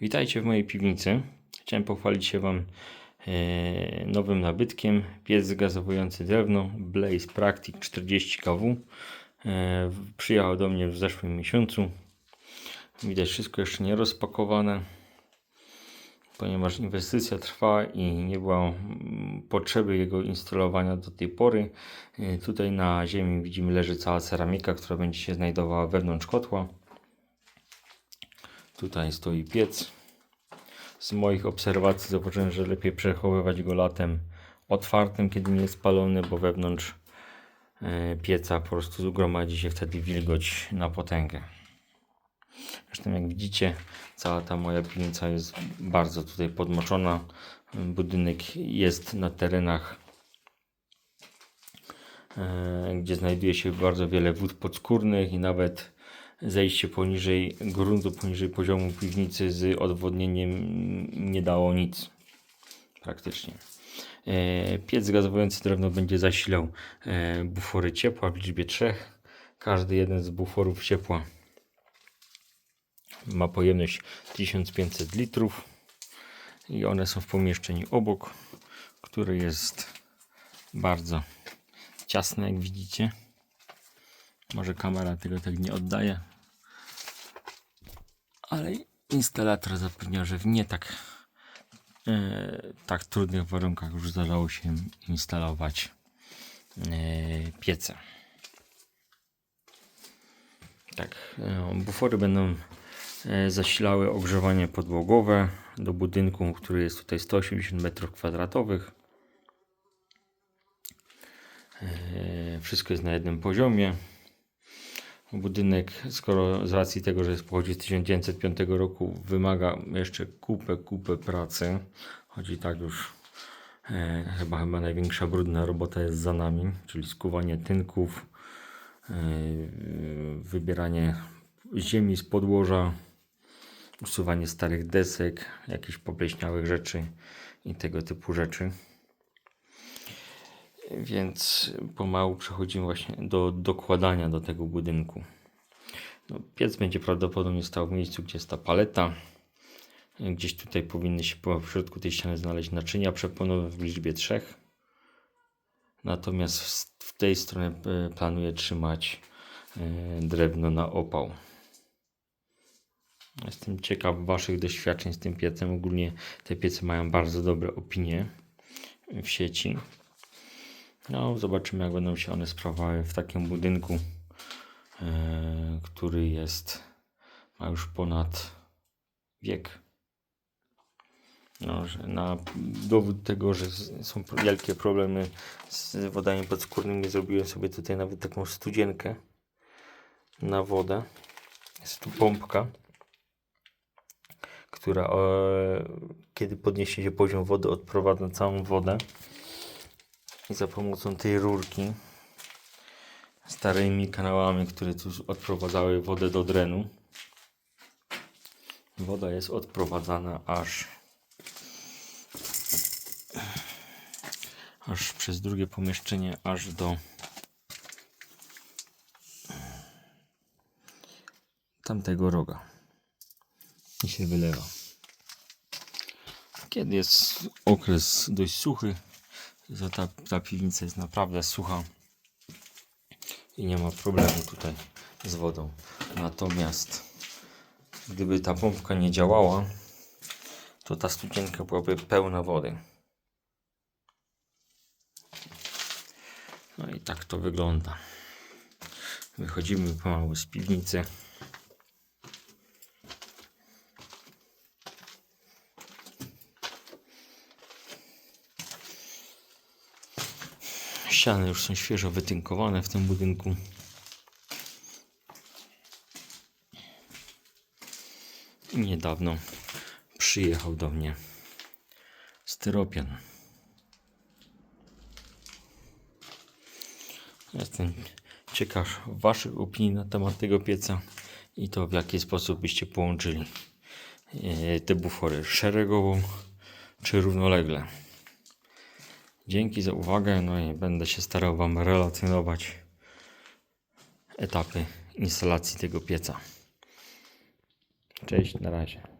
Witajcie w mojej piwnicy. Chciałem pochwalić się Wam e, nowym nabytkiem. Piec gazowujący drewno Blaze Practic 40 kW. E, przyjechał do mnie w zeszłym miesiącu. Widać wszystko jeszcze nie rozpakowane, ponieważ inwestycja trwa i nie było mm, potrzeby jego instalowania do tej pory. E, tutaj na ziemi widzimy leży cała ceramika, która będzie się znajdowała wewnątrz kotła. Tutaj stoi piec. Z moich obserwacji zauważyłem, że lepiej przechowywać go latem otwartym, kiedy nie jest spalony, bo wewnątrz e, pieca po prostu zgromadzi się wtedy wilgoć na potęgę. Zresztą jak widzicie, cała ta moja piwnica jest bardzo tutaj podmoczona. Budynek jest na terenach, e, gdzie znajduje się bardzo wiele wód podskórnych i nawet zejście poniżej gruntu, poniżej poziomu piwnicy z odwodnieniem nie dało nic praktycznie. E, Piec gazowujący drewno będzie zasilał e, bufory ciepła w liczbie trzech. Każdy jeden z buforów ciepła ma pojemność 1500 litrów i one są w pomieszczeniu obok, które jest bardzo ciasne, jak widzicie. Może kamera tego tak nie oddaje. Ale instalator zapewnia, że w nie tak, e, tak trudnych warunkach już zdało się instalować e, piece. Tak, e, bufory będą zasilały ogrzewanie podłogowe do budynku, który jest tutaj 180 m2. E, Wszystko jest na jednym poziomie. Budynek, skoro z racji tego, że pochodzi z 1905 roku, wymaga jeszcze kupę, kupę pracy. Chodzi tak już, e, chyba chyba największa brudna robota jest za nami, czyli skuwanie tynków, e, wybieranie ziemi z podłoża, usuwanie starych desek, jakichś popleśniałych rzeczy i tego typu rzeczy. Więc pomału przechodzimy właśnie do dokładania do tego budynku. No, piec będzie prawdopodobnie stał w miejscu, gdzie jest ta paleta. Gdzieś tutaj powinny się w środku tej ściany znaleźć naczynia przeponowe w liczbie trzech. Natomiast w- w tej stronie e, planuję trzymać e, drewno na opał. Jestem ciekaw Waszych doświadczeń z tym piecem. Ogólnie te piece mają bardzo dobre opinie w sieci. No, zobaczymy, jak będą się one sprawowały w takim budynku, e, który jest, ma już ponad wiek. No, na dowód tego, że są wielkie problemy z wodami podskórnymi, zrobiłem sobie tutaj nawet taką studzienkę na wodę. Jest tu pompka, która e, kiedy podniesie się poziom wody, odprowadza całą wodę i za pomocą tej rurki starymi kanałami, które tu odprowadzały wodę do drenu woda jest odprowadzana aż aż przez drugie pomieszczenie aż do tamtego roga. I się wylewa. Kiedy jest okres dość suchy że ta, ta piwnica jest naprawdę sucha i nie ma problemu tutaj z wodą. Natomiast gdyby ta pompka nie działała, to ta studzienka byłaby pełna wody. No i tak to wygląda. Wychodzimy pomału z piwnicy. Ściany już są świeżo wytynkowane w tym budynku. Niedawno przyjechał do mnie styropian. Jestem ciekaw Waszych opinii na temat tego pieca i to w jaki sposób byście połączyli e, te bufory szeregowo czy równolegle. Dzięki za uwagę, no i będę się starał Wam relacjonować etapy instalacji tego pieca. Cześć, na razie.